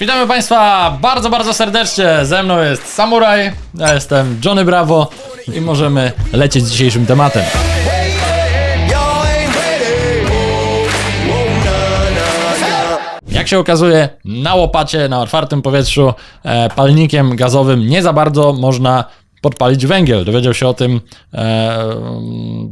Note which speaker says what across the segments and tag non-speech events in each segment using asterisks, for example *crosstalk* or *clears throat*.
Speaker 1: Witamy Państwa bardzo, bardzo serdecznie. Ze mną jest Samuraj, ja jestem Johnny Bravo i możemy lecieć z dzisiejszym tematem. Jak się okazuje, na łopacie, na otwartym powietrzu, e, palnikiem gazowym nie za bardzo można podpalić węgiel. Dowiedział się o tym e,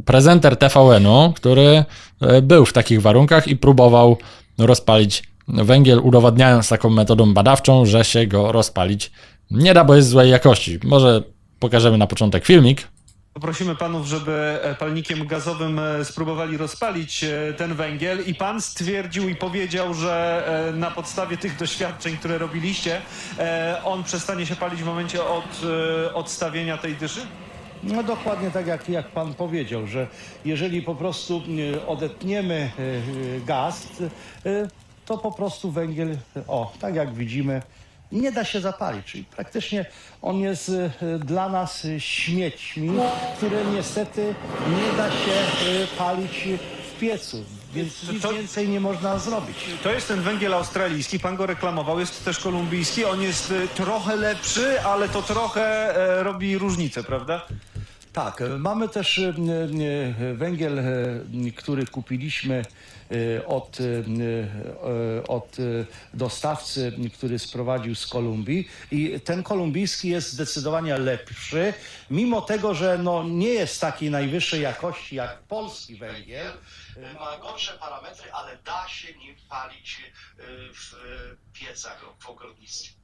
Speaker 1: prezenter TVN-u, który e, był w takich warunkach i próbował rozpalić węgiel, udowadniając taką metodą badawczą, że się go rozpalić nie da, bo jest złej jakości. Może pokażemy na początek filmik.
Speaker 2: Poprosimy panów, żeby e, palnikiem gazowym e, spróbowali rozpalić e, ten węgiel i pan stwierdził i powiedział, że na podstawie tych doświadczeń, które robiliście, on przestanie się palić w momencie od odstawienia tej dyszy?
Speaker 3: No dokładnie tak jak, jak pan powiedział, że jeżeli po prostu e, odetniemy gaz, to po prostu węgiel, o, tak jak widzimy, nie da się zapalić. Czyli praktycznie on jest e, dla nas śmiećmi, które niestety nie da się e, palić w piecu. Więc nic
Speaker 2: To-
Speaker 3: więcej nie można zrobić.
Speaker 2: To jest ten węgiel australijski, pan go reklamował, jest też kolumbijski, on jest e, trochę lepszy, ale to trochę e, robi różnicę, prawda?
Speaker 3: Tak, e, mamy też e, e, węgiel, który kupiliśmy od, od dostawcy, który sprowadził z Kolumbii i ten kolumbijski jest zdecydowanie lepszy, mimo tego, że no, nie jest takiej najwyższej jakości jak polski węgiel. Ma gorsze parametry, ale da się nim palić w piecach w ogrodnictwie.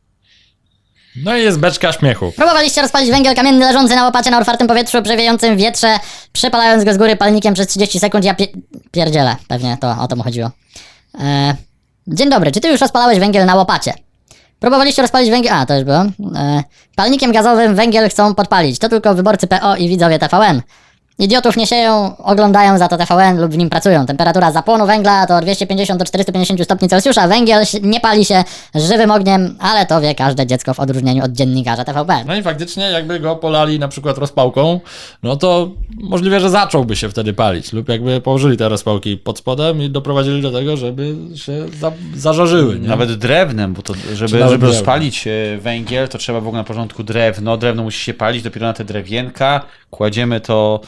Speaker 1: No i jest beczka śmiechu.
Speaker 4: Próbowaliście rozpalić węgiel kamienny leżący na łopacie na otwartym powietrzu przy wiejącym wietrze, przypalając go z góry palnikiem przez 30 sekund. Ja pie pierdzielę, pewnie to o to mu chodziło. E, dzień dobry, czy ty już rozpalałeś węgiel na łopacie? Próbowaliście rozpalić węgiel. A, to już było. E, palnikiem gazowym węgiel chcą podpalić. To tylko wyborcy PO i widzowie TVN. Idiotów nie sieją, oglądają za to TVN lub w nim pracują. Temperatura zapłonu węgla to 250 do 450 stopni Celsjusza. Węgiel nie pali się żywym ogniem, ale to wie każde dziecko w odróżnieniu od dziennikarza TVP.
Speaker 1: No i faktycznie, jakby go polali na przykład rozpałką, no to możliwe, że zacząłby się wtedy palić. Lub jakby położyli te rozpałki pod spodem i doprowadzili do tego, żeby się za, zażarzyły. Nie?
Speaker 5: Nawet drewnem, bo to, żeby, żeby rozpalić e, węgiel, to trzeba w ogóle na porządku drewno. Drewno musi się palić dopiero na te drewienka. Kładziemy to.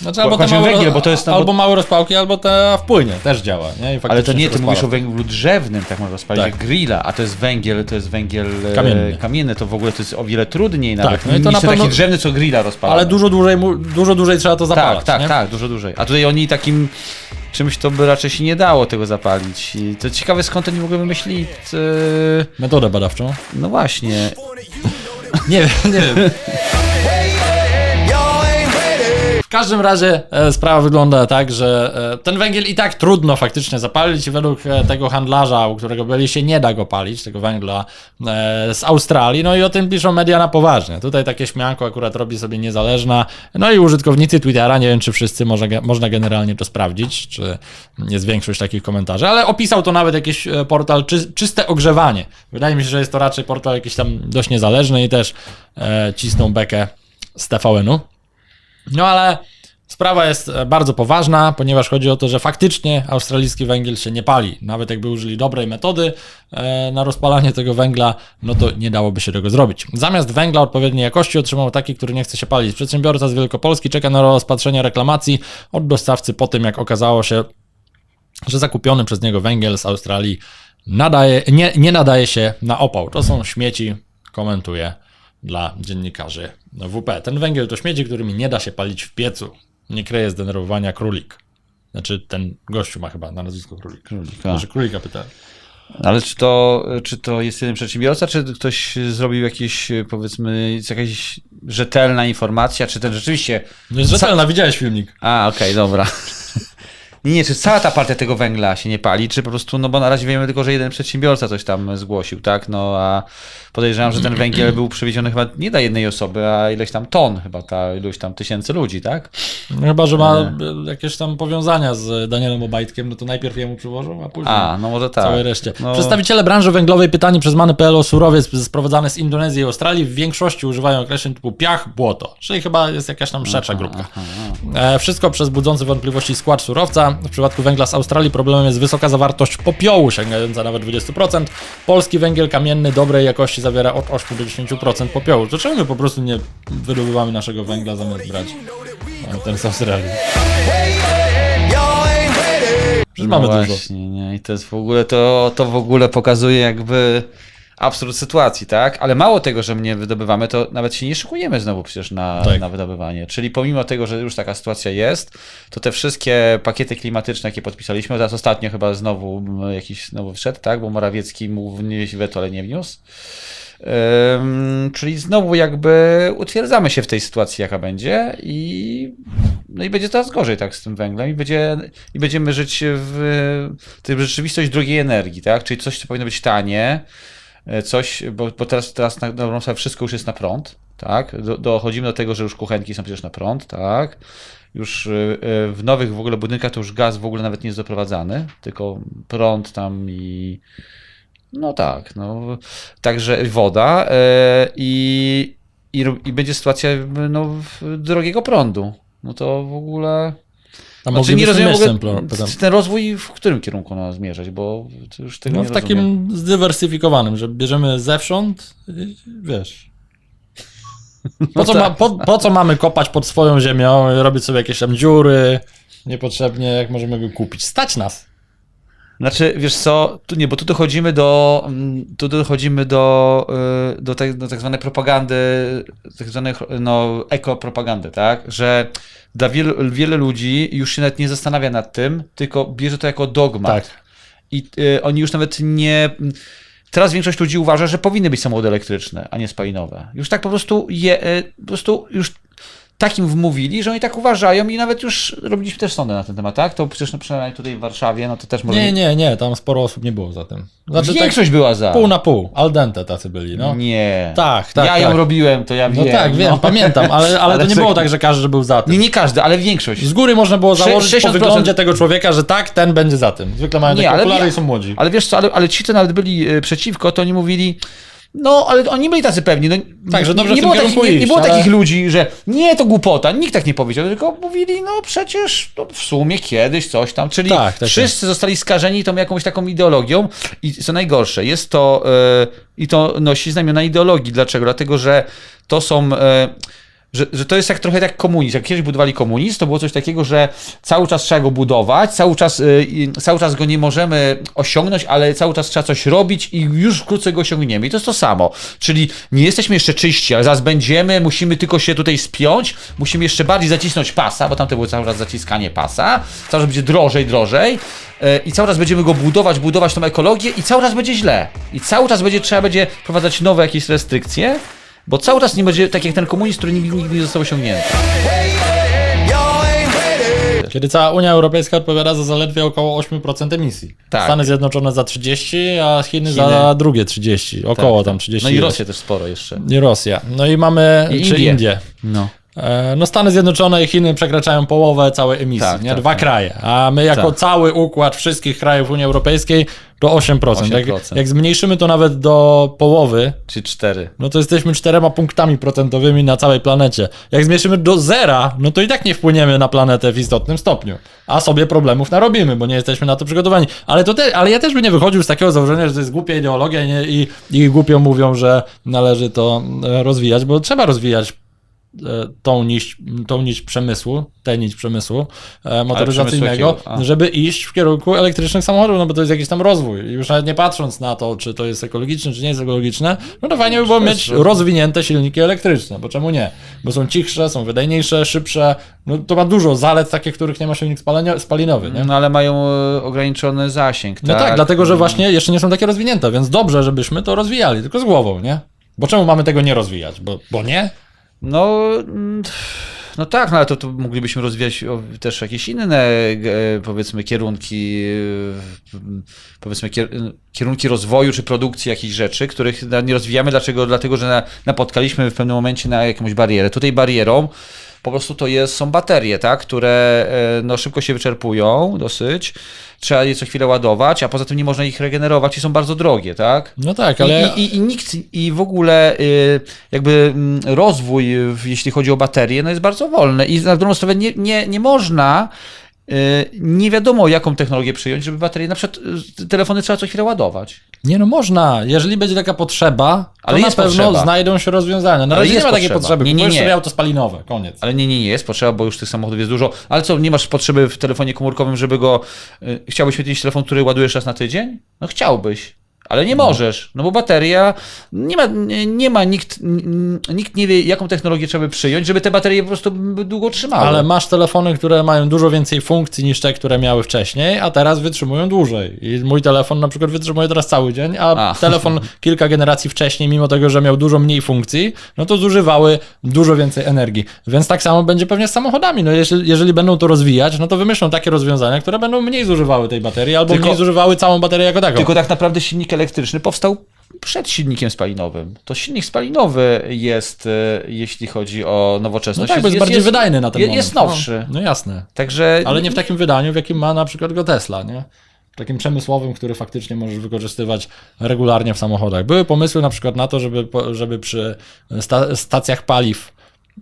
Speaker 1: Znaczy, albo, te małe,
Speaker 5: węgiel, bo to jest na-
Speaker 1: albo małe rozpałki, albo te w płynie też działa. Nie?
Speaker 5: Ale to nie, ty mówisz o węglu drzewnym, tak można rozpalić,
Speaker 1: Tak.
Speaker 5: grilla, a to jest węgiel, to jest węgiel e,
Speaker 1: Kamienny.
Speaker 5: kamienny. To w ogóle to jest o wiele trudniej nawet
Speaker 1: no i to
Speaker 5: niż
Speaker 1: na pewno-
Speaker 5: taki drzewny, co grilla rozpala.
Speaker 1: Ale dużo dłużej, dużo dłużej trzeba to zapalać.
Speaker 5: Tak, tak, tak, dużo dłużej. A tutaj oni takim czymś to by raczej się nie dało tego zapalić. I to ciekawe skąd oni w ogóle wymyślili. e,
Speaker 1: Metodę badawczą.
Speaker 5: No właśnie.
Speaker 1: Nie wiem, nie wiem. *laughs* W każdym razie e, sprawa wygląda tak, że e, ten węgiel i tak trudno faktycznie zapalić według e, tego handlarza, u którego byli się nie da go palić, tego węgla z Australii, no i o tym piszą media na poważnie. Tutaj takie śmianko akurat robi sobie niezależna, no i użytkownicy Twittera, nie wiem czy wszyscy, może, można generalnie to sprawdzić, czy jest większość takich komentarzy, ale opisał to nawet jakiś portal czy, Czyste Ogrzewanie. Wydaje mi się, że jest to raczej portal jakiś tam dość niezależny i też e, cisną bekę z TVN-u. No ale sprawa jest e, bardzo poważna, ponieważ chodzi o to, że faktycznie australijski węgiel się nie pali. Nawet jakby użyli dobrej metody e, na rozpalanie tego węgla, no to nie dałoby się tego zrobić. Zamiast węgla odpowiedniej jakości otrzymał taki, który nie chce się palić. Przedsiębiorca z Wielkopolski czeka na rozpatrzenie reklamacji od dostawcy po tym, jak okazało się, że zakupiony przez niego węgiel z Australii nadaje, nie, nie nadaje się na opał. To są śmieci, komentuje dla dziennikarzy WP. Ten węgiel to śmieci, którymi nie da się palić w piecu. Nie kryje zdenerwowania królik. Znaczy ten gościu ma chyba na nazwisko królik.
Speaker 5: Królika.
Speaker 1: Może królika pytałem.
Speaker 5: Ale czy to, czy to jest jeden przedsiębiorca, czy ktoś zrobił jakieś, powiedzmy, jest jakaś rzetelna informacja, czy ten rzeczywiście...
Speaker 1: No jest rzetelna, widziałeś filmik.
Speaker 5: A, okej, dobra. Nie, nie, czy cała ta partia tego węgla się nie pali, czy po prostu, no bo na razie wiemy tylko, że jeden przedsiębiorca coś tam zgłosił, tak? No a podejrzewam, że ten węgiel był przewieziony chyba nie dla jednej osoby, a ileś tam ton, chyba ta ilość tam tysięcy ludzi, tak?
Speaker 1: No Chyba, że ma e, jakieś tam powiązania z Danielem Obajtkiem, no to najpierw jemu przywożą, a później
Speaker 5: A, no może tak.
Speaker 1: całej reszcie.
Speaker 5: No,
Speaker 1: Przedstawiciele branży węglowej pytani przez Many.pl o surowiec sprowadzany z Indonezji i Australii w większości używają określeń typu piach, błoto, czyli chyba jest jakaś tam szersza grupka. E, wszystko przez budzący wątpliwości skład surowca, W przypadku węgla z Australii problemem jest wysoka zawartość popiołu, sięgająca nawet 20%. Polski węgiel kamienny dobrej jakości zawiera od 8 do 10% popiołu. To czemu my po prostu nie wydobywamy naszego węgla zamiast brać no, ten z Australii? Przecież mamy
Speaker 5: no
Speaker 1: dużo.
Speaker 5: właśnie, nie? I to jest w ogóle, to, to w ogóle pokazuje jakby absurd sytuacji, tak? Ale mało tego, że mnie wydobywamy, to nawet się nie szykujemy znowu przecież na,
Speaker 1: Tak.
Speaker 5: na wydobywanie. Czyli pomimo tego, że już taka sytuacja jest, to te wszystkie pakiety klimatyczne, jakie podpisaliśmy, teraz ostatnio chyba znowu jakiś znowu wszedł, tak? Bo Morawiecki mógł wnieść weto, ale nie wniósł. Ym, czyli znowu jakby utwierdzamy się w tej sytuacji, jaka będzie i, no i będzie coraz gorzej tak z tym węglem i, będzie, i będziemy żyć w tej rzeczywistość drugiej energii, tak? Czyli coś, co powinno być tanie, coś, bo, bo teraz, teraz na dobrą sprawę wszystko już jest na prąd, tak? Do, dochodzimy do tego, że już kuchenki są przecież na prąd, tak? Już y, y, w nowych w ogóle budynkach to już gaz w ogóle nawet nie jest doprowadzany, tylko prąd tam i no tak, no. Także woda e, i, i, i będzie sytuacja no, drogiego prądu. No to w ogóle.
Speaker 1: Tam
Speaker 5: Znaczy, nie rozumiem ogóle
Speaker 1: ten
Speaker 5: rozwój w którym kierunku ma zmierzać, bo już tego
Speaker 1: No
Speaker 5: nie
Speaker 1: w
Speaker 5: rozumiem.
Speaker 1: takim zdywersyfikowanym, że bierzemy zewsząd, wiesz. Po co, ma, po, po co mamy kopać pod swoją ziemią, i robić sobie jakieś tam dziury niepotrzebnie, jak możemy go kupić? Stać nas.
Speaker 5: Znaczy, wiesz co, tu nie, bo tu dochodzimy do, mm, tu dochodzimy do, y, do, tak, do tak zwanej propagandy, tak zwanej no, ekopropagandy, tak? Że dla wielu, wielu ludzi już się nawet nie zastanawia nad tym, tylko bierze to jako dogmat.
Speaker 1: Tak.
Speaker 5: I y, oni już nawet nie. Teraz większość ludzi uważa, że powinny być samochody elektryczne, a nie spalinowe. Już tak po prostu je, y, po prostu już takim wmówili, że oni tak uważają i nawet już robiliśmy też sądy na ten temat, tak? To przecież no, przynajmniej tutaj w Warszawie, no to też może.
Speaker 1: Nie, nie, nie, tam sporo osób nie było za tym. Znaczy tak
Speaker 5: Większość była za.
Speaker 1: pół na pół, al dente tacy byli, no.
Speaker 5: Nie.
Speaker 1: Tak, tak,
Speaker 5: Ja ją
Speaker 1: tak.
Speaker 5: robiłem, to ja
Speaker 1: No
Speaker 5: wiem.
Speaker 1: tak, wiem,
Speaker 5: no.
Speaker 1: pamiętam, ale, ale,
Speaker 5: Ale
Speaker 1: to nie było tak, że każdy był za tym.
Speaker 5: Nie, nie każdy, ale większość.
Speaker 1: Z góry można było założyć po
Speaker 5: 60%.
Speaker 1: wyglądzie tego człowieka, że tak, ten będzie za tym. Zwykle mają takie okulary
Speaker 5: wie-
Speaker 1: i są młodzi.
Speaker 5: Ale wiesz co, ale, ale ci, co nawet byli e, przeciwko, to oni mówili. No, ale oni byli tacy pewni. No,
Speaker 1: Tak, że dobrze
Speaker 5: nie,
Speaker 1: w tym
Speaker 5: było takich, nie, nie było
Speaker 1: ale-
Speaker 5: takich ludzi, że nie, to głupota. Nikt tak nie powiedział, tylko mówili, no przecież no, w sumie kiedyś coś tam. Czyli
Speaker 1: Tak, tak,
Speaker 5: wszyscy zostali skażeni tą jakąś taką ideologią. I co najgorsze, jest to e, i to nosi znamiona ideologii. Dlaczego? Dlatego, że to są. E, że, że to jest jak trochę jak komunizm. Jak kiedyś budowali komunizm, to było coś takiego, że cały czas trzeba go budować, cały czas, y, cały czas go nie możemy osiągnąć, ale cały czas trzeba coś robić i już wkrótce go osiągniemy. I to jest to samo. Czyli nie jesteśmy jeszcze czyści, ale zaraz będziemy, musimy tylko się tutaj spiąć, musimy jeszcze bardziej zacisnąć pasa, bo tam to było cały czas zaciskanie pasa, cały czas będzie drożej, drożej y, i cały czas będziemy go budować, budować tą ekologię i cały czas będzie źle. I cały czas będzie trzeba będzie wprowadzać nowe jakieś restrykcje, bo cały czas nie będzie tak jak ten komunizm, który nigdy, nigdy nie został osiągnięty.
Speaker 1: Kiedy cała Unia Europejska odpowiada za zaledwie około 8% emisji.
Speaker 5: Tak.
Speaker 1: Stany Zjednoczone za 30, a Chiny, za
Speaker 5: Chiny.
Speaker 1: drugie 30. Około tam 30.
Speaker 5: No i. Rosja też sporo jeszcze.
Speaker 1: I Rosja. No i mamy
Speaker 5: I
Speaker 1: czy
Speaker 5: Indie.
Speaker 1: Indie.
Speaker 5: No.
Speaker 1: E, No Stany Zjednoczone i Chiny przekraczają połowę całej emisji,
Speaker 5: Tak,
Speaker 1: nie?
Speaker 5: tak,
Speaker 1: Dwa
Speaker 5: tak.
Speaker 1: kraje, a my jako
Speaker 5: Tak.
Speaker 1: cały układ wszystkich krajów Unii Europejskiej to 8%. Jak,
Speaker 5: 8%.
Speaker 1: jak zmniejszymy to nawet do połowy,
Speaker 5: Czy cztery.
Speaker 1: no to jesteśmy czterema punktami procentowymi na całej planecie. Jak zmniejszymy do zera, no to i tak nie wpłyniemy na planetę w istotnym stopniu. A sobie problemów narobimy, bo nie jesteśmy na to przygotowani. Ale, to te, ale ja też bym nie wychodził z takiego założenia, że to jest głupia ideologia i, nie, i, i głupio mówią, że należy to e, rozwijać, bo trzeba rozwijać tą nić, tą nić przemysłu, tę nić przemysłu e, motoryzacyjnego?
Speaker 5: A.
Speaker 1: żeby iść w kierunku elektrycznych samochodów, no bo to jest jakiś tam rozwój. I Już nawet nie patrząc na to, czy to jest ekologiczne, czy nie jest ekologiczne, no to fajnie by było mieć rozwinięte silniki elektryczne, bo czemu nie? Bo są cichsze, są wydajniejsze, szybsze, no to ma dużo zalet takich, których nie ma silnik spalenio- spalinowy, nie?
Speaker 5: No ale mają e, ograniczony zasięg,
Speaker 1: No tak, dlatego, że właśnie jeszcze nie są takie rozwinięte, więc dobrze, żebyśmy to rozwijali, tylko z głową, nie? Bo czemu mamy tego nie rozwijać? Bo, bo nie?
Speaker 5: No, mm, no tak, no ale to, to moglibyśmy rozwijać też jakieś inne, e, powiedzmy, kierunki, e, powiedzmy, kier- kierunki rozwoju czy produkcji jakichś rzeczy, których nie rozwijamy. Dlaczego? Dlatego, że na, napotkaliśmy w pewnym momencie na jakąś barierę. Tutaj barierą po prostu to jest, są baterie, tak, które e, no, szybko się wyczerpują dosyć, trzeba je co chwilę ładować, a poza tym nie można ich regenerować i są bardzo drogie, tak?
Speaker 1: No tak, ale...
Speaker 5: I, i, I nikt, i w ogóle y, jakby mm, rozwój, jeśli chodzi o baterie, no jest bardzo wolny. I na dobrą sprawę nie, nie, nie można nie wiadomo jaką technologię przyjąć, żeby baterie, na przykład y, telefony trzeba co chwilę ładować.
Speaker 1: Nie no można, jeżeli będzie taka potrzeba, to
Speaker 5: Ale
Speaker 1: na pewno
Speaker 5: potrzeba.
Speaker 1: znajdą się rozwiązania. Na
Speaker 5: Ale
Speaker 1: razie nie ma takiej potrzeby,
Speaker 5: Nie, nie, nie.
Speaker 1: sobie auto spalinowe, koniec.
Speaker 5: Ale nie, nie, nie jest potrzeba, bo już tych samochodów jest dużo. Ale co, nie masz potrzeby w telefonie komórkowym, żeby go... Y, chciałbyś mieć telefon, który ładujesz raz na tydzień? No chciałbyś. Ale nie możesz, no bo bateria, nie ma, nie, ma nikt, nikt nie wie, jaką technologię trzeba by przyjąć, żeby te baterie po prostu długo trzymały.
Speaker 1: Ale masz telefony, które mają dużo więcej funkcji niż te, które miały wcześniej, a teraz wytrzymują dłużej. I mój telefon na przykład wytrzymuje teraz cały dzień, a,
Speaker 5: A.
Speaker 1: telefon *laughs* kilka generacji wcześniej, mimo tego, że miał dużo mniej funkcji, no to zużywały dużo więcej energii. Więc tak samo będzie pewnie z samochodami. No jeżeli, jeżeli będą to rozwijać, no to wymyślą takie rozwiązania, które będą mniej zużywały tej baterii, albo
Speaker 5: Tylko-
Speaker 1: mniej zużywały całą baterię jako taką.
Speaker 5: Tylko tak naprawdę silnik elektryczny powstał przed silnikiem spalinowym. To silnik spalinowy jest, e, jeśli chodzi o
Speaker 1: no
Speaker 5: nowoczesność.
Speaker 1: tak, bo jest, bardziej wydajny na ten
Speaker 5: jest,
Speaker 1: moment.
Speaker 5: jest nowszy.
Speaker 1: No, no jasne.
Speaker 5: Także
Speaker 1: Ale nie w takim wydaniu, w jakim ma na przykład go Tesla, nie? Takim przemysłowym, który faktycznie możesz wykorzystywać regularnie w samochodach. Były pomysły na przykład na to, żeby, żeby przy sta stacjach paliw,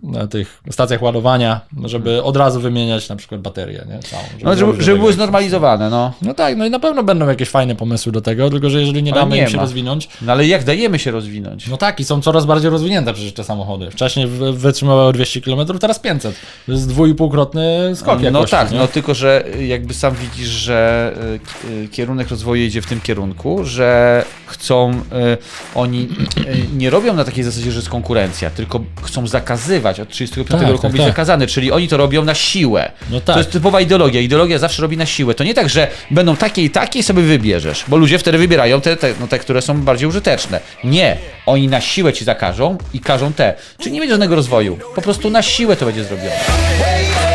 Speaker 1: na tych stacjach ładowania, żeby od razu wymieniać na przykład baterię, nie? Całą,
Speaker 5: no, żeby,
Speaker 1: do
Speaker 5: żeby
Speaker 1: tego
Speaker 5: były znormalizowane, no.
Speaker 1: No tak, no i na pewno będą jakieś fajne pomysły do tego, tylko że jeżeli nie
Speaker 5: Ale
Speaker 1: damy
Speaker 5: nie
Speaker 1: im się
Speaker 5: ma.
Speaker 1: rozwinąć,
Speaker 5: no. ale jak dajemy się rozwinąć?
Speaker 1: no tak, i są coraz bardziej rozwinięte przecież te samochody. Wcześniej wy- wytrzymywały 200 km, teraz 500. To jest dwuipółkrotny skok
Speaker 5: no
Speaker 1: jakości,
Speaker 5: tak,
Speaker 1: nie?
Speaker 5: no tylko, że jakby sam widzisz, że k- y, kierunek rozwoju idzie w tym kierunku, że chcą, y, oni nie robią na takiej zasadzie, że jest konkurencja, tylko chcą zakazywać. Od 35
Speaker 1: Tak,
Speaker 5: roku
Speaker 1: tak,
Speaker 5: być
Speaker 1: tak.
Speaker 5: zakazany, czyli oni to robią na siłę.
Speaker 1: No tak.
Speaker 5: To jest typowa ideologia. Ideologia zawsze robi na siłę. To nie tak, że będą takie i takie i sobie wybierzesz, bo ludzie wtedy wybierają te, te, no te które są bardziej użyteczne. Nie. Oni na siłę ci zakażą i każą te. Czyli nie będzie żadnego rozwoju. Po prostu na siłę to będzie zrobione.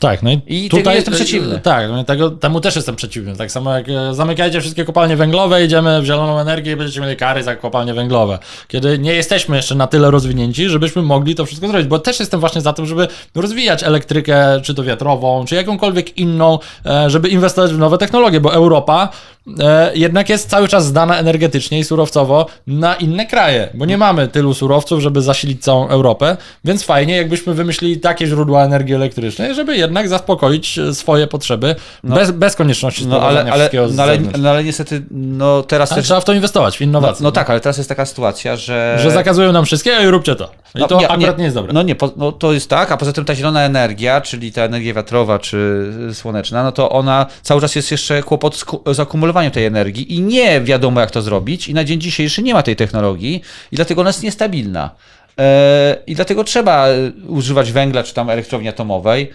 Speaker 1: Tak, no i,
Speaker 5: I
Speaker 1: tutaj
Speaker 5: jestem przeciwny.
Speaker 1: Tak, no tego, temu też jestem przeciwny. Tak samo jak e, zamykajcie wszystkie kopalnie węglowe, idziemy w zieloną energię i będziecie mieli kary za kopalnie węglowe. Kiedy nie jesteśmy jeszcze na tyle rozwinięci, żebyśmy mogli to wszystko zrobić. Bo też jestem właśnie za tym, żeby rozwijać elektrykę, czy to wiatrową, czy jakąkolwiek inną, e, żeby inwestować w nowe technologie, bo Europa e, jednak jest cały czas zdana energetycznie i surowcowo na inne kraje, bo nie mamy tylu surowców, żeby zasilić całą Europę, więc fajnie, jakbyśmy wymyślili takie źródła energii elektrycznej, żeby jednak zaspokoić e, swoje potrzeby bez, bez konieczności
Speaker 5: No ale,
Speaker 1: sprowadzania
Speaker 5: ale,
Speaker 1: wszystkiego z
Speaker 5: no, ale, no ale niestety, no teraz
Speaker 1: Ale
Speaker 5: też...
Speaker 1: trzeba w to inwestować, w
Speaker 5: No,
Speaker 1: innowacje.
Speaker 5: no tak, ale teraz jest taka sytuacja, że...
Speaker 1: Że zakazują nam wszystkiego i róbcie to. I
Speaker 5: No,
Speaker 1: to akurat nie, jest dobre.
Speaker 5: No nie, po, no to jest tak, a poza tym ta zielona energia, czyli ta energia wiatrowa czy słoneczna, no to ona cały czas jest jeszcze kłopot z, z akumulowaniem tej energii i nie wiadomo jak to zrobić i na dzień dzisiejszy nie ma tej technologii i dlatego ona jest niestabilna. E, I dlatego trzeba e, używać węgla czy tam elektrowni atomowej.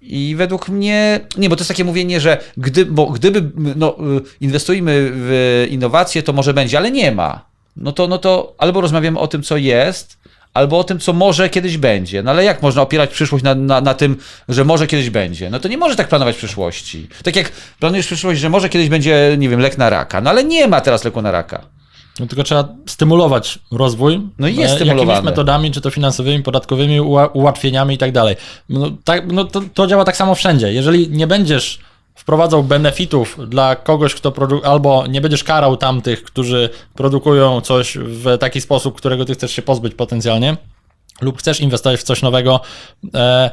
Speaker 5: I według mnie, nie, bo to jest takie mówienie, że gdy, bo gdyby no, y, inwestujmy w innowacje, to może będzie, ale nie ma. No to, no to albo rozmawiamy o tym, co jest, albo o tym, co może kiedyś będzie. No ale jak można opierać przyszłość na, na, na tym, że może kiedyś będzie? No to nie może tak planować przyszłości. Tak jak planujesz przyszłość, że może kiedyś będzie, nie wiem, lek na raka. No ale nie ma teraz leku na raka.
Speaker 1: No tylko trzeba stymulować rozwój.
Speaker 5: No i jest
Speaker 1: e,
Speaker 5: stymulowany.
Speaker 1: Jakimiś metodami, czy to finansowymi, podatkowymi, ułatwieniami i tak dalej. No, tak, no to, to działa tak samo wszędzie. Jeżeli nie będziesz wprowadzał benefitów dla kogoś, kto produ- albo nie będziesz karał tamtych, którzy produkują coś w taki sposób, którego ty chcesz się pozbyć potencjalnie, lub chcesz inwestować w coś nowego, e,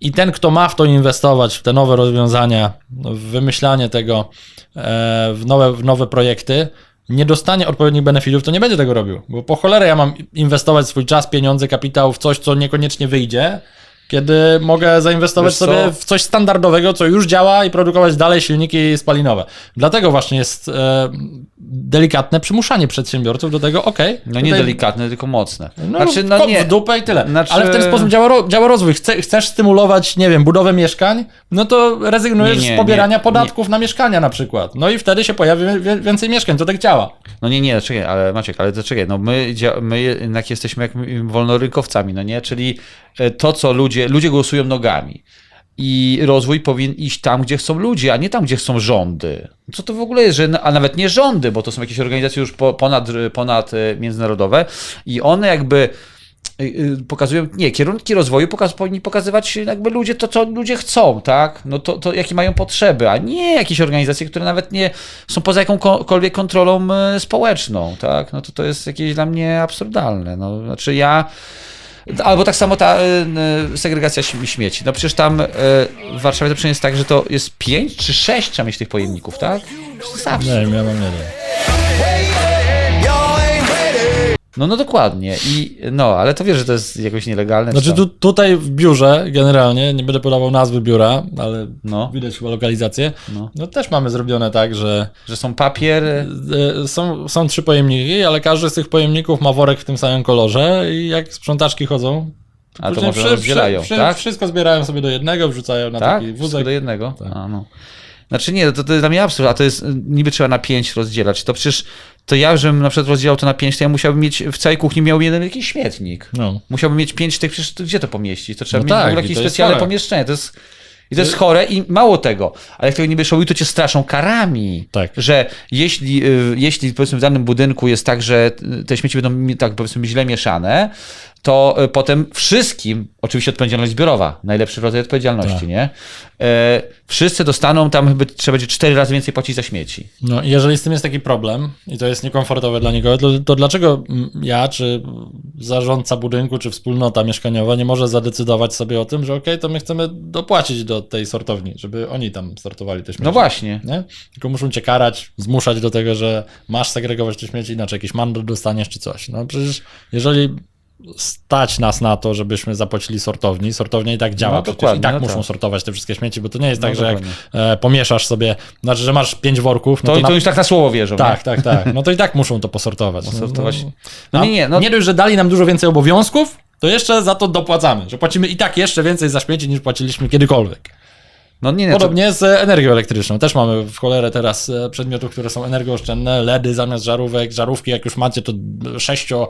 Speaker 1: i ten, kto ma w to inwestować, w te nowe rozwiązania, w wymyślanie tego, e, w nowe, w nowe projekty, nie dostanie odpowiednich benefitów, to nie będzie tego robił. Bo po cholerę ja mam inwestować swój czas, pieniądze, kapitał w coś, co niekoniecznie wyjdzie, kiedy mogę zainwestować
Speaker 5: Wiesz co?
Speaker 1: sobie w coś standardowego, co już działa i produkować dalej silniki spalinowe. Dlatego właśnie jest e, delikatne przymuszanie przedsiębiorców do tego, okej.
Speaker 5: No nie delikatne, tylko mocne.
Speaker 1: No,
Speaker 5: znaczy, no nie.
Speaker 1: w dupę i tyle.
Speaker 5: Znaczy-
Speaker 1: Ale w ten sposób działa, ro, działa rozwój. Chce, chcesz stymulować, nie wiem, budowę mieszkań, no to rezygnujesz
Speaker 5: Nie, nie,
Speaker 1: z pobierania
Speaker 5: nie,
Speaker 1: podatków na mieszkania na przykład. No i wtedy się pojawi więcej mieszkań. To tak działa.
Speaker 5: No nie, nie, czekaj, ale Maciek, ale to czekaj, no my, my jednak jesteśmy jak wolnorynkowcami, no nie? Czyli e, to, co ludzie, ludzie głosują nogami. I rozwój powinien iść tam, gdzie chcą ludzie, a nie tam, gdzie chcą rządy. Co to w ogóle jest, że, a nawet nie rządy, bo to są jakieś organizacje już po, ponad, ponad e, międzynarodowe i one jakby y, y, pokazują, nie, kierunki rozwoju pokaz, powinni pokazywać jakby ludzie to, co ludzie chcą, tak? No to, to jakie mają potrzeby, a nie jakieś organizacje, które nawet nie są poza jakąkolwiek kontrolą e, społeczną, tak? No to to jest jakieś dla mnie absurdalne. No, znaczy ja Albo tak samo ta y, y, segregacja śm- śmieci. No przecież tam y, w Warszawie to przecież jest tak, że to jest 5 czy 6 trzeba mieć tych pojemników, tak? Zawsze.
Speaker 1: Nie wiem, ja mam nie.
Speaker 5: No, no dokładnie. I no, ale to wiesz, że to jest jakoś nielegalne.
Speaker 1: Znaczy
Speaker 5: czy
Speaker 1: tu, tutaj w biurze generalnie, nie będę podawał nazwy biura, ale
Speaker 5: No.
Speaker 1: widać chyba lokalizację,
Speaker 5: No.
Speaker 1: no. też mamy zrobione tak, że
Speaker 5: Że są papier.
Speaker 1: e, są, są trzy pojemniki, ale każdy z tych pojemników ma worek w tym samym kolorze i jak sprzątaczki chodzą,
Speaker 5: A to może rozdzielają,
Speaker 1: wszy-
Speaker 5: tak?
Speaker 1: Wszystko zbierają sobie do jednego, wrzucają na
Speaker 5: Tak?
Speaker 1: taki
Speaker 5: Wszystko
Speaker 1: wózek.
Speaker 5: do jednego? A, no. Znaczy nie, to, to jest dla mnie absurd, a to jest, niby trzeba na pięć rozdzielać. To przecież, to ja, żebym na przykład rozdzielał to na pięć, to ja musiałbym mieć, w całej kuchni miał jeden jakiś śmietnik.
Speaker 1: No.
Speaker 5: Musiałbym mieć pięć tych, przecież to gdzie to pomieścić? To trzeba
Speaker 1: No
Speaker 5: mieć
Speaker 1: tak,
Speaker 5: w ogóle
Speaker 1: i
Speaker 5: jakieś specjalne
Speaker 1: chore.
Speaker 5: pomieszczenie. To jest, I to jest chore i mało tego, ale jak tego nie będziesz robił, to cię straszą karami.
Speaker 1: Tak.
Speaker 5: Że jeśli, y, jeśli powiedzmy w danym budynku jest tak, że te śmieci będą tak powiedzmy źle mieszane, to y, potem wszystkim, oczywiście odpowiedzialność zbiorowa, najlepszy rodzaj odpowiedzialności,
Speaker 1: Tak.
Speaker 5: nie? E, wszyscy dostaną tam, chyba trzeba będzie cztery razy więcej płacić za śmieci.
Speaker 1: No i jeżeli z tym jest taki problem i to jest niekomfortowe dla nikogo, to, to dlaczego ja, czy zarządca budynku, czy wspólnota mieszkaniowa nie może zadecydować sobie o tym, że okej, to my chcemy dopłacić do tej sortowni, żeby oni tam sortowali te śmieci.
Speaker 5: No właśnie.
Speaker 1: Nie? Tylko muszą cię karać, zmuszać do tego, że masz segregować te śmieci, inaczej jakiś mandat dostaniesz czy coś. No przecież jeżeli stać nas na to, żebyśmy zapłacili sortowni, sortownia i tak działa,
Speaker 5: No,
Speaker 1: przecież i tak
Speaker 5: no
Speaker 1: muszą
Speaker 5: tak.
Speaker 1: sortować te wszystkie śmieci, bo to nie jest
Speaker 5: No,
Speaker 1: tak, że jak e, pomieszasz sobie, znaczy, że masz pięć worków, no
Speaker 5: To,
Speaker 1: to,
Speaker 5: to, już tak na słowo wierzą. nie?
Speaker 1: tak, tak, tak, no to i tak muszą to posortować. No,
Speaker 5: Posortować.
Speaker 1: No,
Speaker 5: No nie, nie, no-
Speaker 1: nie dość, że dali nam dużo więcej obowiązków, to jeszcze za to dopłacamy, że płacimy i tak jeszcze więcej za śmieci niż płaciliśmy kiedykolwiek.
Speaker 5: No nie, nie, to,
Speaker 1: Podobnie z energią elektryczną. Też mamy w cholerę teraz e, przedmiotów, które są energooszczędne, LEDy zamiast żarówek, żarówki jak już macie to 6V,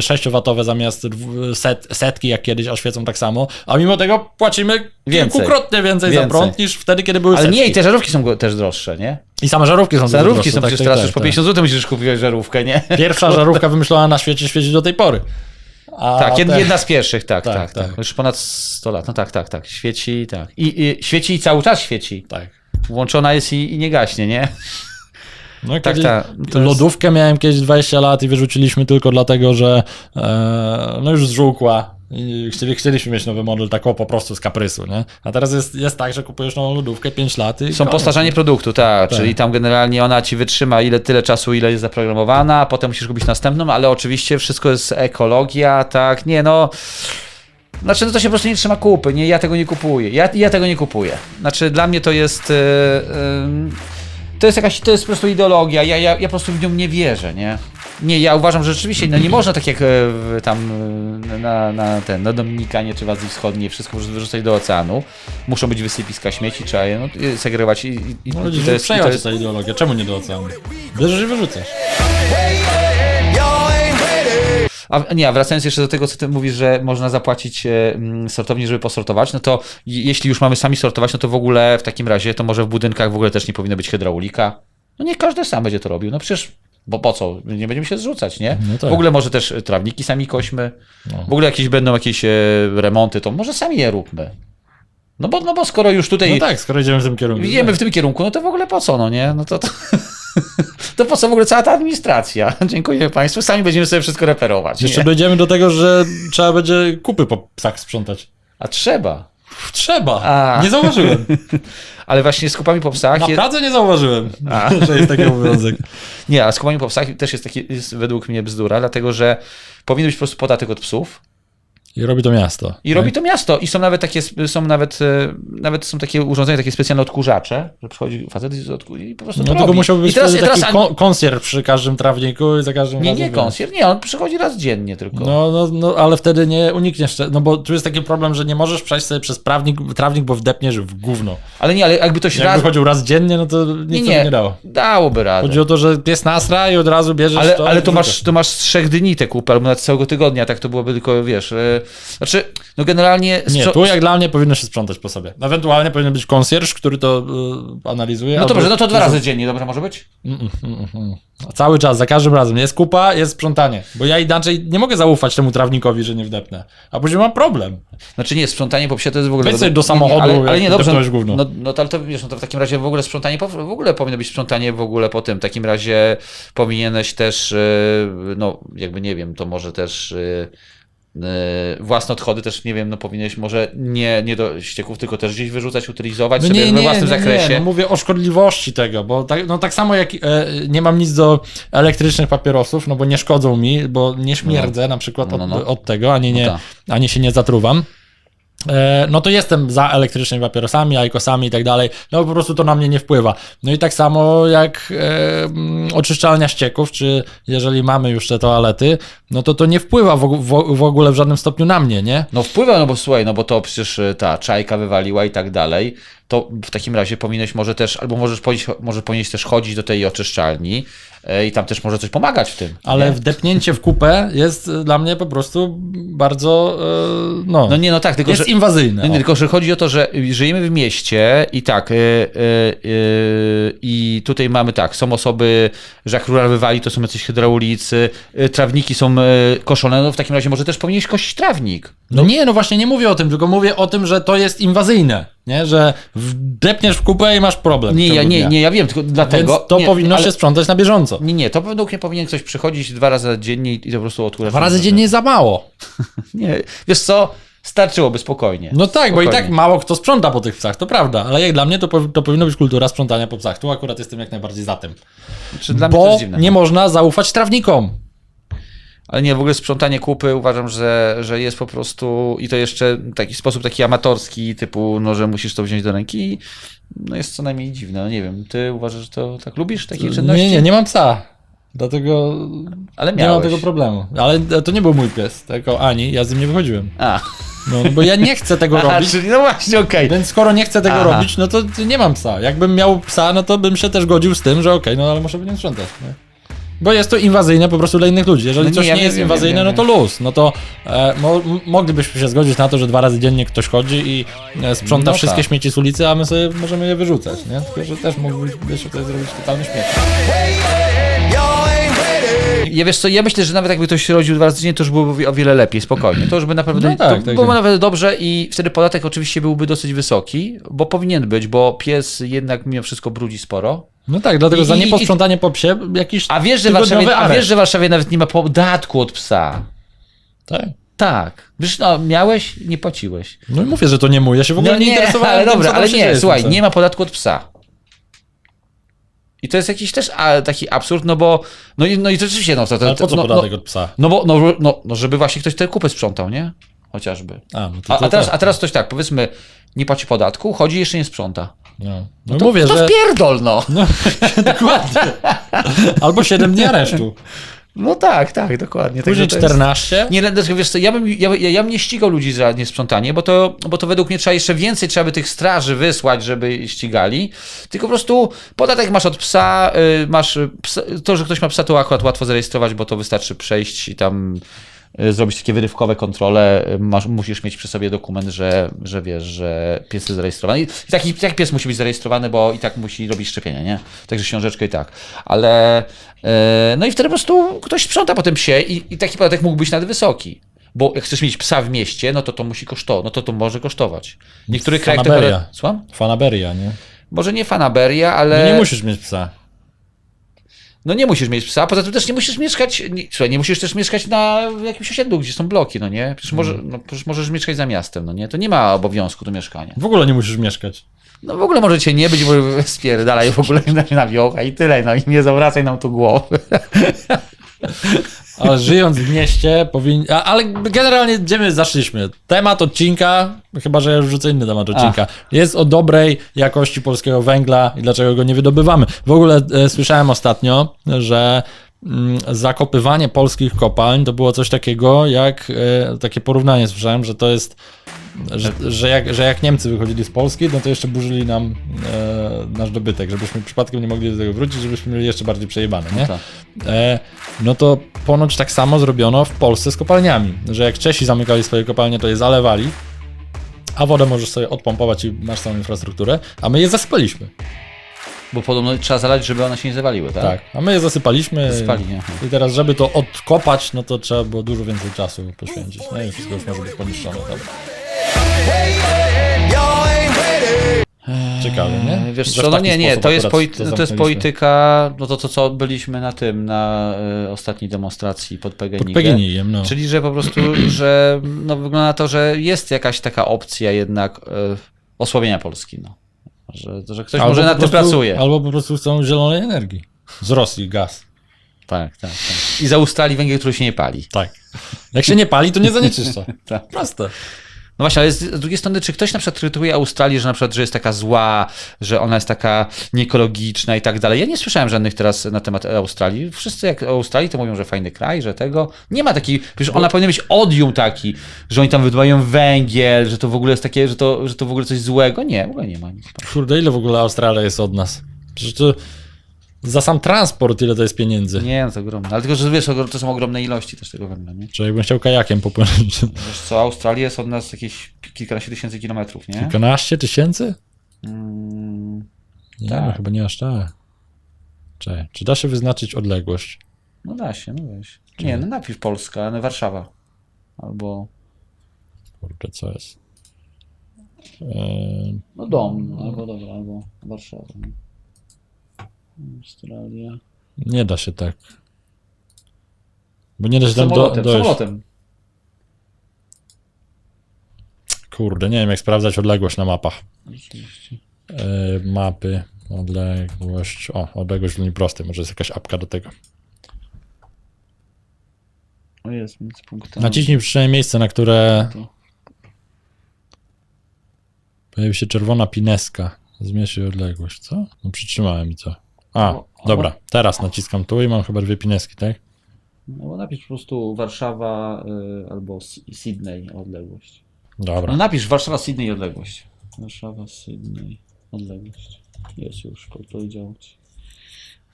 Speaker 1: 6W zamiast dwu- set, setki jak kiedyś, a świecą tak samo, a mimo tego płacimy
Speaker 5: Więcej.
Speaker 1: kilkukrotnie więcej, za
Speaker 5: Więcej.
Speaker 1: prąd niż wtedy, kiedy były
Speaker 5: ale
Speaker 1: setki.
Speaker 5: nie, i te żarówki są też droższe, nie?
Speaker 1: I same żarówki są
Speaker 5: Żarówki są
Speaker 1: tak,
Speaker 5: przecież
Speaker 1: tak,
Speaker 5: teraz
Speaker 1: tak,
Speaker 5: już po
Speaker 1: tak.
Speaker 5: 50 zł musisz kupić żarówkę, nie?
Speaker 1: Pierwsza żarówka wymyślona na świecie świeci do tej pory.
Speaker 5: Tak, jedna z pierwszych, tak, tak,
Speaker 1: Tak,
Speaker 5: tak,
Speaker 1: tak.
Speaker 5: Już ponad 100 lat, no tak, tak, tak. Świeci, tak. I, i świeci i cały czas świeci.
Speaker 1: Tak.
Speaker 5: Włączona jest i, i nie gaśnie, nie?
Speaker 1: No,
Speaker 5: Tak, tak.
Speaker 1: Lodówkę miałem kiedyś 20 lat i wyrzuciliśmy tylko dlatego, że e, no już zżółkła. I chcieli, chcieliśmy mieć nowy model tak o, po prostu z kaprysu, nie? A teraz jest, jest tak, że kupujesz nową lodówkę 5 lat i
Speaker 5: Są
Speaker 1: koniec.
Speaker 5: postarzanie produktu, tak,
Speaker 1: Tak.
Speaker 5: czyli tam generalnie ona ci wytrzyma ile tyle czasu, ile jest zaprogramowana, a potem musisz kupić następną, ale oczywiście wszystko jest ekologia, tak, nie no. Znaczy, no to się po prostu nie trzyma kupy, nie, ja tego nie kupuję, ja, ja tego nie kupuję. Znaczy, dla mnie to jest, yy, yy, to jest jakaś, to jest po prostu ideologia, ja, ja, ja po prostu w nią nie wierzę, nie. Nie, ja uważam, że rzeczywiście no nie można tak jak e, w- tam e, na, na ten, na Dominikanie czy w Azji Wschodniej wszystko wyrzucać do oceanu. Muszą być wysypiska śmieci, trzeba je no, segregować i, i, i
Speaker 1: No,
Speaker 5: to
Speaker 1: ludzie
Speaker 5: jest, i to
Speaker 1: przejęła
Speaker 5: jest
Speaker 1: ta ideologia. Czemu nie do oceanu? Bierzesz i wyrzucasz.
Speaker 5: A nie, a wracając jeszcze do tego, co ty mówisz, że można zapłacić e, mm, sortowni, żeby posortować, no to je- jeśli już mamy sami sortować, no to w ogóle w takim razie to może w budynkach w ogóle też nie powinno być hydraulika. No nie każdy sam będzie to robił, no przecież bo po co? Nie będziemy się zrzucać, nie?
Speaker 1: No tak.
Speaker 5: W ogóle może też trawniki sami kośmy.
Speaker 1: No.
Speaker 5: W ogóle jakieś będą jakieś e, remonty, to może sami je róbmy. No bo, no bo skoro już tutaj
Speaker 1: No tak, skoro idziemy w tym kierunku.
Speaker 5: idziemy w tym kierunku, no to w ogóle po co, no nie? No to, to, *laughs* *laughs* to po co w ogóle cała ta administracja? *laughs* Dziękuję Państwu, sami będziemy sobie wszystko reperować.
Speaker 1: Jeszcze
Speaker 5: Nie?
Speaker 1: dojdziemy do tego, że trzeba będzie kupy po psach sprzątać.
Speaker 5: A trzeba.
Speaker 1: Trzeba.
Speaker 5: A.
Speaker 1: Nie zauważyłem. *laughs*
Speaker 5: Ale właśnie z kupami po psach. Je...
Speaker 1: Naprawdę nie zauważyłem,
Speaker 5: A.
Speaker 1: że jest taki obowiązek.
Speaker 5: Nie, a z kupami po psach też jest taki, jest według mnie bzdura, dlatego że powinien być po prostu podatek od psów.
Speaker 1: I robi to miasto.
Speaker 5: I robi to miasto. I są nawet takie, są nawet, e, nawet są takie urządzenia, takie specjalne odkurzacze, że przychodzi facet i, po prostu
Speaker 1: No
Speaker 5: to
Speaker 1: tylko musiałby być
Speaker 5: I teraz,
Speaker 1: taki kon- konsjer przy każdym trawniku i za każdym
Speaker 5: Nie, nie konsjer, nie, on przychodzi raz dziennie tylko.
Speaker 1: No, no, no, ale wtedy nie unikniesz, no bo tu jest taki problem, że nie możesz przejść sobie przez prawnik, trawnik, bo wdepniesz w gówno.
Speaker 5: Ale nie, ale jakby to się
Speaker 1: Jakby
Speaker 5: raz...
Speaker 1: chodził raz dziennie, no to nic
Speaker 5: Nie,
Speaker 1: nie,
Speaker 5: nie,
Speaker 1: dało.
Speaker 5: dałoby radę.
Speaker 1: Chodzi o to, że pies nasra i od razu bierzesz
Speaker 5: Ale,
Speaker 1: to
Speaker 5: ale to masz, to masz z trzech dni te kupy, albo nawet całego tygodnia, tak to byłoby tylko, wiesz, e, znaczy, no generalnie...
Speaker 1: Nie, tu jak dla mnie powinno się sprzątać po sobie. Ewentualnie powinien być konsjerż, który to y, analizuje.
Speaker 5: No to dobrze, no to dwa razy dziennie, dobrze może być?
Speaker 1: Cały czas, za każdym razem. Jest kupa, jest sprzątanie. Bo ja inaczej nie mogę zaufać temu trawnikowi, że nie wdepnę. A później mam problem.
Speaker 5: Znaczy nie, sprzątanie po psie to jest w ogóle...
Speaker 1: Sobie
Speaker 5: nie,
Speaker 1: do
Speaker 5: nie,
Speaker 1: samochodu,
Speaker 5: ale, ale nie, dobrze,
Speaker 1: gówno.
Speaker 5: no, no to, ale to wiesz, no to w takim razie w ogóle sprzątanie, po, w ogóle powinno być sprzątanie w ogóle po tym. W takim razie powinieneś też, e, no jakby nie wiem, to może też... e, własne odchody też, nie wiem, no powinieneś może nie, nie do ścieków, tylko też gdzieś wyrzucać, utylizować
Speaker 1: No
Speaker 5: sobie
Speaker 1: nie,
Speaker 5: we własnym
Speaker 1: nie,
Speaker 5: zakresie.
Speaker 1: Nie, no mówię o szkodliwości tego, bo tak, no tak samo jak e, nie mam nic do elektrycznych papierosów, no bo nie szkodzą mi, bo nie śmierdzę na przykład
Speaker 5: No, no,
Speaker 1: od,
Speaker 5: no.
Speaker 1: od tego, ani, nie,
Speaker 5: No tak.
Speaker 1: ani się nie zatruwam. E, No to jestem za elektrycznymi papierosami, ajkosami i tak dalej, no po prostu to na mnie nie wpływa. No i tak samo jak e, mm, oczyszczalnia ścieków, czy jeżeli mamy już te toalety, no to to nie wpływa w, w, w ogóle w żadnym stopniu na mnie, nie?
Speaker 5: No wpływa, no bo słuchaj, no bo to przecież y, ta czajka wywaliła i tak dalej, to w takim razie powinieneś może też, albo możesz może powinieneś też chodzić do tej oczyszczalni e, i tam też może coś pomagać w tym.
Speaker 1: Ale
Speaker 5: nie?
Speaker 1: wdepnięcie w kupę jest e, dla mnie po prostu bardzo, e, no,
Speaker 5: No nie, no tak, tylko
Speaker 1: jest
Speaker 5: że...
Speaker 1: inwazyjne.
Speaker 5: Nie,
Speaker 1: o.
Speaker 5: tylko, że chodzi o to, że żyjemy w mieście i tak, i tutaj mamy tak, są osoby, że jak wywali, to są jacyś hydraulicy, trawniki są koszone, no w takim razie może też powinieneś kosić trawnik.
Speaker 1: No nie, no właśnie nie mówię o tym, tylko mówię o tym, że to jest inwazyjne, nie? Że wdepniesz w kupę i masz problem.
Speaker 5: Nie, ja, nie,
Speaker 1: dnia.
Speaker 5: nie, ja wiem, tylko dlatego...
Speaker 1: Więc to
Speaker 5: nie,
Speaker 1: powinno
Speaker 5: ale-
Speaker 1: się sprzątać na bieżąco.
Speaker 5: Nie, nie, to według mnie powinien ktoś przychodzić dwa razy dziennie i po prostu odkurać.
Speaker 1: Dwa razy dziennie za mało. *laughs*
Speaker 5: Nie, wiesz co, starczyłoby spokojnie.
Speaker 1: No tak, bo i
Speaker 5: Spokojnie.
Speaker 1: tak mało kto sprząta po tych psach, to prawda, ale jak dla mnie to, to powinno być kultura sprzątania po psach. Tu akurat jestem jak najbardziej za tym.
Speaker 5: Czy dla mnie to
Speaker 1: Bo nie można zaufać trawnikom.
Speaker 5: Ale nie, w ogóle sprzątanie kupy uważam, że, że jest po prostu i to jeszcze taki sposób taki amatorski, typu, no, że musisz to wziąć do ręki, no jest co najmniej dziwne. No nie wiem, ty uważasz, że to tak lubisz takie czynności?
Speaker 1: Nie, nie, nie mam psa. Dlatego
Speaker 5: Ale
Speaker 1: nie mam tego problemu. Ale to nie był mój pies, tylko Ani, ja z nim nie wychodziłem.
Speaker 5: A,
Speaker 1: No, bo ja nie chcę tego *laughs*
Speaker 5: Aha,
Speaker 1: robić.
Speaker 5: czyli no właśnie, okej.
Speaker 1: Więc skoro nie chcę tego
Speaker 5: Aha.
Speaker 1: robić, no to nie mam psa. Jakbym miał psa, no to bym się też godził z tym, że okej, no ale muszę by nie sprzątać. Nie? Bo jest to inwazyjne po prostu dla innych ludzi. Jeżeli
Speaker 5: No nie,
Speaker 1: coś
Speaker 5: ja
Speaker 1: nie
Speaker 5: wiem,
Speaker 1: jest
Speaker 5: wiem,
Speaker 1: inwazyjne,
Speaker 5: wiem,
Speaker 1: no
Speaker 5: wiem.
Speaker 1: to luz. No to e, mo, moglibyśmy się zgodzić na to, że dwa razy dziennie ktoś chodzi i e, sprząta
Speaker 5: No
Speaker 1: wszystkie
Speaker 5: tak.
Speaker 1: śmieci z ulicy, a my sobie możemy je wyrzucać. Nie? Tylko, że też moglibyśmy to zrobić totalny
Speaker 6: ready.
Speaker 5: Ja wiesz co, ja myślę, że nawet jakby ktoś się rodził dwa razy dziennie, to już byłoby o wiele lepiej, spokojnie. To już by naprawdę
Speaker 1: No tak,
Speaker 5: to
Speaker 1: tak,
Speaker 5: byłoby
Speaker 1: tak.
Speaker 5: nawet dobrze i wtedy podatek oczywiście byłby dosyć wysoki, bo powinien być, bo pies jednak mimo wszystko brudzi sporo.
Speaker 1: No tak, dlatego
Speaker 5: I-
Speaker 1: za
Speaker 5: i-
Speaker 1: nieposprzątanie po psie jakiś
Speaker 5: A wiesz, że Warszawie, a wiesz, że w Warszawie nawet nie ma podatku od psa.
Speaker 1: Tak.
Speaker 5: Tak. Wiesz, no, miałeś, nie płaciłeś.
Speaker 1: No i mówię, że to nie mój. Ja się w ogóle
Speaker 5: No
Speaker 1: nie, interesowałem
Speaker 5: ale
Speaker 1: tym,
Speaker 5: dobra, ale nie, słuchaj, nie ma podatku od psa. I to jest jakiś też a, taki absurd, no bo, no i, no i rzeczywiście, no to, to,
Speaker 1: Ale po co
Speaker 5: no,
Speaker 1: podatek
Speaker 5: no,
Speaker 1: od psa?
Speaker 5: no bo, no, no, no, żeby właśnie ktoś tę kupę sprzątał, nie? Chociażby.
Speaker 1: A, no to,
Speaker 5: A,
Speaker 1: to,
Speaker 5: a, teraz,
Speaker 1: tak.
Speaker 5: a teraz ktoś tak, powiedzmy, nie płaci podatku, chodzi i jeszcze nie sprząta.
Speaker 1: No, no
Speaker 5: To,
Speaker 1: mówię,
Speaker 5: to
Speaker 1: że...
Speaker 5: wpierdol, no. *laughs*
Speaker 1: Dokładnie. Albo 7 dni aresztu.
Speaker 5: No tak, tak, dokładnie.
Speaker 1: Później
Speaker 5: Także to jest-
Speaker 1: 14.
Speaker 5: Nie, dlatego wiesz co, ja bym, ja, ja, bym nie ścigał ludzi za niesprzątanie, bo to, bo to według mnie trzeba jeszcze więcej, trzeba by tych straży wysłać, żeby ścigali. Tylko po prostu podatek masz od psa, y, masz y, psa, to, że ktoś ma psa, to akurat łatwo zarejestrować, bo to wystarczy przejść i tam zrobić takie wyrywkowe kontrole. Y, Masz, musisz mieć przy sobie dokument, że, że wiesz, że pies jest zarejestrowany. I taki, taki pies musi być zarejestrowany, bo i tak musi robić szczepienia, nie? Także książeczkę i tak. Ale e, no i wtedy po prostu ktoś sprząta po tym psie i, i taki podatek mógł być nawet wysoki. Bo jak chcesz mieć psa w mieście, no to to musi kosztować, no to to może kosztować. W niektórych krajach to...
Speaker 1: Fanaberia.
Speaker 5: Słucham?
Speaker 1: Fanaberia, nie?
Speaker 5: Może nie fanaberia, ale...
Speaker 1: No nie musisz mieć psa.
Speaker 5: No nie musisz mieć psa, poza tym też nie musisz mieszkać, nie, słuchaj, nie musisz też mieszkać na jakimś osiedlu, gdzie są bloki, no nie? Przecież, może, no, przecież możesz mieszkać za miastem, no nie? To nie ma obowiązku do mieszkania.
Speaker 1: W ogóle nie musisz mieszkać.
Speaker 5: No w ogóle możecie nie być, bo *laughs* spierdalaj w ogóle na, na wiocha i tyle, no i nie zawracaj nam tu głowy. *laughs*
Speaker 1: Ale żyjąc w mieście powinien... A, ale generalnie gdzie my zaszliśmy? Temat odcinka, chyba że ja już rzucę inny temat odcinka, jest o dobrej jakości polskiego węgla i dlaczego go nie wydobywamy. W ogóle e, słyszałem ostatnio, że zakopywanie polskich kopalń to było coś takiego jak, e, takie porównanie słyszałem, że to jest że, że, jak, że jak Niemcy wychodzili z Polski, no to jeszcze burzyli nam e, nasz dobytek, żebyśmy przypadkiem nie mogli do tego wrócić, żebyśmy mieli jeszcze bardziej przejebane, nie?
Speaker 5: tak.
Speaker 1: E, no to ponoć tak samo zrobiono w Polsce z kopalniami, że jak Czesi zamykali swoje kopalnie, to je zalewali, a wodę możesz sobie odpompować i masz całą infrastrukturę, a my je zasypaliśmy.
Speaker 5: Bo podobno trzeba zalać, żeby one się nie zawaliły, tak?
Speaker 1: Tak, a my je zasypaliśmy.
Speaker 5: Zasypali, nie?
Speaker 1: I teraz, żeby to odkopać, no to trzeba było dużo więcej czasu poświęcić. No i wszystko już może być poniszczone. Dobra.
Speaker 6: Ready.
Speaker 1: Ciekawe, nie?
Speaker 5: Eee, Wiesz
Speaker 1: Że w
Speaker 5: co, no
Speaker 1: taki
Speaker 5: nie, nie,
Speaker 1: sposób
Speaker 5: to jest,
Speaker 1: akurat
Speaker 5: polity- no to jest
Speaker 1: zamknęliśmy.
Speaker 5: polityka, no to, to co byliśmy na tym, na y, ostatniej demonstracji pod PGNiG.
Speaker 1: Pod PGNiG-iem, no.
Speaker 5: Czyli, że po prostu, *clears throat* że no, wygląda na to, że jest jakaś taka opcja jednak y, osłabienia Polski, no. Że, że ktoś może
Speaker 1: po
Speaker 5: nad tym pracuje.
Speaker 1: Albo po prostu chcą zielonej energii. Z Rosji gaz.
Speaker 5: Tak, tak, tak. I za Australii węgiel, który się nie pali.
Speaker 1: Tak. Jak się nie pali, to nie zanieczyszcza. *laughs*
Speaker 5: Tak.
Speaker 1: Proste.
Speaker 5: No właśnie, ale z, z drugiej strony, czy ktoś na przykład krytykuje Australię, że na przykład, że jest taka zła, że ona jest taka nieekologiczna i tak dalej. Ja nie słyszałem żadnych teraz na temat Australii. Wszyscy jak o Australii to mówią, że fajny kraj, że tego. Nie ma takiej, przecież ona powinna mieć odium taki, że oni tam wydobywają węgiel, że to w ogóle jest takie, że to, że to w ogóle coś złego. Nie, w ogóle nie ma nic.
Speaker 1: Kurde, ile w ogóle Australia jest od nas? Przecież to za sam transport ile to jest pieniędzy.
Speaker 5: Nie, no to ogromne. Ale tylko, że wiesz, to są ogromne ilości też tego węgla, nie?
Speaker 1: Czy jakbym chciał kajakiem popłynąć
Speaker 5: Wiesz co, Australia jest od nas jakieś kilkanaście tysięcy kilometrów, nie?
Speaker 1: kilkanaście tysięcy?
Speaker 5: Mm,
Speaker 1: Nie,
Speaker 5: Tak.
Speaker 1: no, chyba nie aż tak. Czekaj, czy da się wyznaczyć odległość?
Speaker 5: no da się, no weź. Nie, no napisz Polska, no Warszawa. Albo...
Speaker 1: Kurde, co jest? Eee,
Speaker 5: No dom, albo dobra, albo Warszawa. no. Australia.
Speaker 1: nie da się tak. Bo nie da się tam do,
Speaker 5: Samolotem,
Speaker 1: dojść.
Speaker 5: samolotem.
Speaker 1: Kurde, nie wiem jak sprawdzać odległość na mapach. Eee, mapy, odległość. O, odległość w linii prostej. Może jest jakaś apka do tego.
Speaker 5: O jest, między punktami.
Speaker 1: Naciśnij przyczynione miejsce, na które
Speaker 5: To.
Speaker 1: pojawi się czerwona pineska. Zmniejszy odległość, co? No przytrzymałem i co? A,
Speaker 5: O, o.
Speaker 1: dobra. Teraz naciskam tu i mam chyba dwie pineski, tak?
Speaker 5: No bo napisz po prostu Warszawa y, albo S- Sydney odległość.
Speaker 1: Dobra.
Speaker 5: No napisz Warszawa, Sydney odległość. Warszawa, Sydney odległość. Jest już, powiedział ci.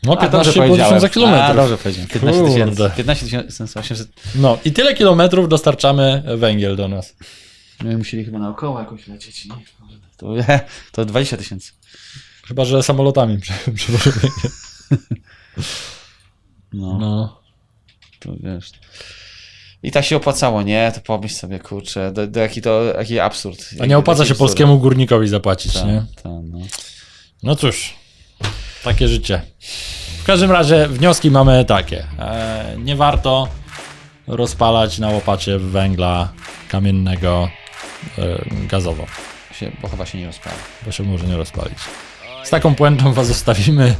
Speaker 1: No
Speaker 5: A, dobrze
Speaker 1: 15,5
Speaker 5: powiedziałem.
Speaker 1: tysiąca
Speaker 5: A,
Speaker 1: kilometrów.
Speaker 5: dobrze powiedziałem. 15 tysięcy.
Speaker 1: Kurde.
Speaker 5: 15 tysięcy 800.
Speaker 1: No i tyle kilometrów dostarczamy węgiel do nas.
Speaker 5: My musieli chyba naokoło jakoś lecieć, nie? To, *laughs* to 20 tysięcy.
Speaker 1: Chyba, że samolotami prze- *laughs* przewożą węgiel.
Speaker 5: No,
Speaker 1: No.
Speaker 5: to wiesz. I tak się opłacało, nie? To pomyśl sobie, kurczę, do, do jaki to, jaki absurd.
Speaker 1: A nie opłaca się polskiemu górnikowi zapłacić,
Speaker 5: Tak,
Speaker 1: nie?
Speaker 5: tak, no.
Speaker 1: No cóż, takie życie. W każdym razie wnioski mamy takie. E, nie warto rozpalać na łopacie węgla kamiennego e, gazowo,
Speaker 5: Się, bo chyba się nie rozpala.
Speaker 1: bo się może nie rozpalić. Z taką puentą was zostawimy.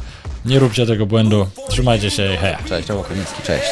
Speaker 1: Nie róbcie tego błędu. Trzymajcie się i hej.
Speaker 5: Cześć, Paweł Koniecki, cześć.